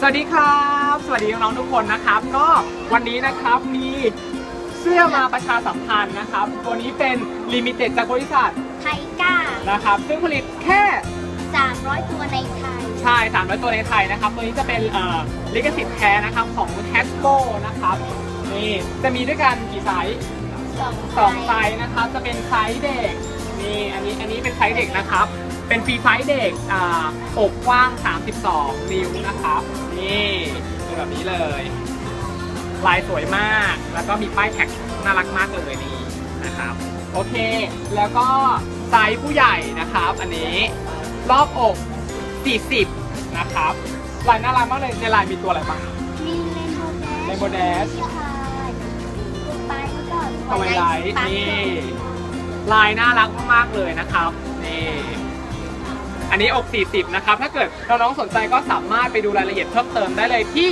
สวัสดีครับ สวัสดีน้องๆทุกคนนะครับ ก็วันนี้นะครับมีเสื้อมาประชาสัมพันธ์นะครับ ตัวนี้เป็นลิมิเต็ดจากบริษัทไทก้า นะครับ ซึ่งผลิตแค่ 300 ตัวในไทย ใช่300ตัวในไทยนะครับ ตัวนี้จะเป็นเอ่อลิขสิทธิ์แท้นะครับของ h a s b r o นะครับนี่จะมีด้วยกันกี่ไซส์สองสองไซส์นะครับ จะเป็นไซส์เด็กนี่อันนี้อันนี้เป็นไซส์เด็กนะครับ เป็นฟรีไซส์เด็กอ่าอกกว้าง 32 นิ้วนะครับ นี่เป็นแบบนี้เลย ลายสวยมาก แล้วก็มีป้ายแท็กน่ารักมากเลยนี่นะครับ โอเค แล้วก็ไซส์ผู้ใหญ่นะครับ อันนี้รอบอก 40 นะครับ ลายน่ารักมากเลย ในลายมีตัวอะไรบ้าง มีเรนโบว์แดช Rainbow Dash ใช่คุณไปแล้วก็ทวายไลท์นี่ ลายน่ารักมากๆเลยนะครับ นี่ อันนี้อก 40 นะครับ ถ้าเกิดน้องๆสนใจก็สามารถไปดูรายละเอียดเพิ่มเติมได้เลยที่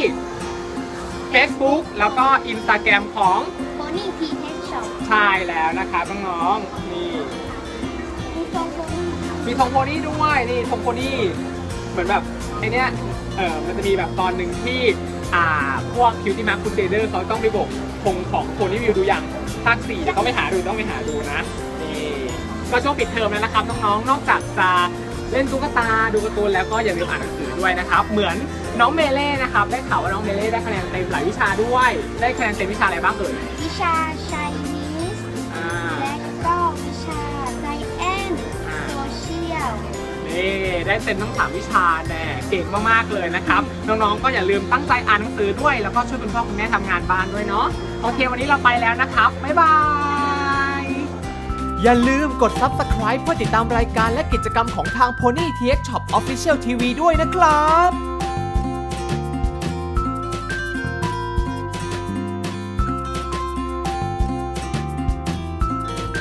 Facebook แล้วก็ Instagram ของ โบนี่พีเทนช็อปชายแล้วนะครับน้องๆนี่ มีทรงโบนี่มีทงโพนี่ด้วยนี่ทงโพนี่เหมือนแบบไอเนี้ยเออมันจะมีแบบตอนหนึ่งที่อ่าพวกคิวตี้มาร์คูเดเดอร์เขาต้องไปโบกธงของโพนี่วิวดูอย่างภาคสี่เดี๋ยวเขาไปหาดูต้องไปหาดูนะนี่ก็ช่วงปิดเทอมแล้วนะครับน้องๆนอกจากจะ เล่นตุ๊กตาดูการ์ตูนแล้วก็อย่าลืมอ่านหนังสือด้วยนะครับ เหมือนน้องเมเล่นะครับได้ข่าวว่าน้องเมเล่ได้คะแนนเต็มหลายวิชาด้วย ได้คะแนนเต็มวิชาอะไรบ้างเอ่ยวิชาไชนีสอ่าและก็วิชาไซเอนอ่าโซเชียลนี่ได้เต็มทั้งสามวิชาแน่เก่งมากๆเลยนะครับน้องๆก็อย่าลืมตั้งใจอ่านหนังสือด้วย แล้วก็ช่วยคุณพ่อคุณแม่ทำงานบ้านด้วยเนาะโอเควันนี้เราไปแล้วนะครับบ๊ายบาย อย่าลืมกด Subscribe เพื่อติดตามรายการและกิจกรรมของทาง Pony t h Shop Official TV ด้วยนะครับ